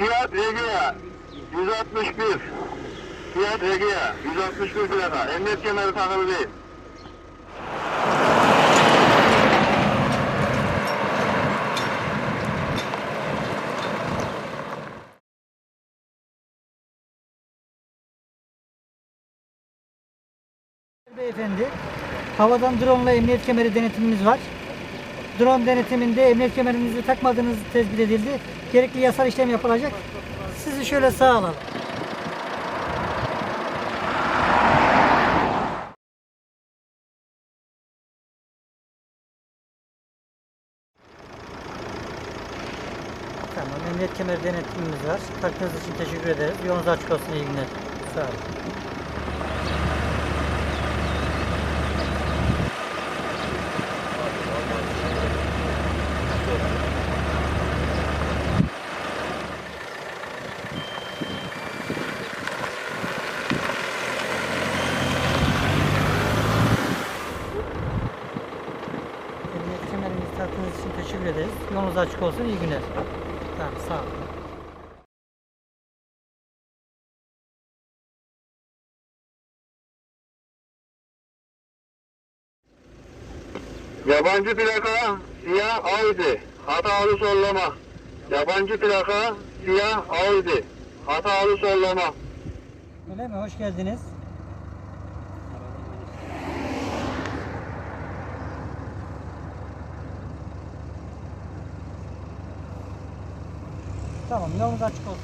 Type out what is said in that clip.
Fiat Egea 161. Fiat Egea 161 plaka. Emniyet kemeri takılı değil. Beyefendi, havadan drone ile emniyet kemeri denetimimiz var. Drone denetiminde emniyet kemerinizi takmadığınız tespit edildi. Gerekli yasal işlem yapılacak. Sizi şöyle sağa alalım. Tamam, emniyet kemeri denetimimiz var. Taktığınız için teşekkür ederiz. Yolunuz açık olsun, iyi günler. Sağ olun. Emniyet kemerinizi taktığınız için teşekkür ederiz. Yolunuz açık olsun. İyi günler. Tamam, sağ olun. Yabancı plaka siyah Audi. Hatalı sollama. Yabancı plaka siyah Audi. Hatalı sollama. Öyle mi? Hoş geldiniz. Tamam yolunuz açık olsun.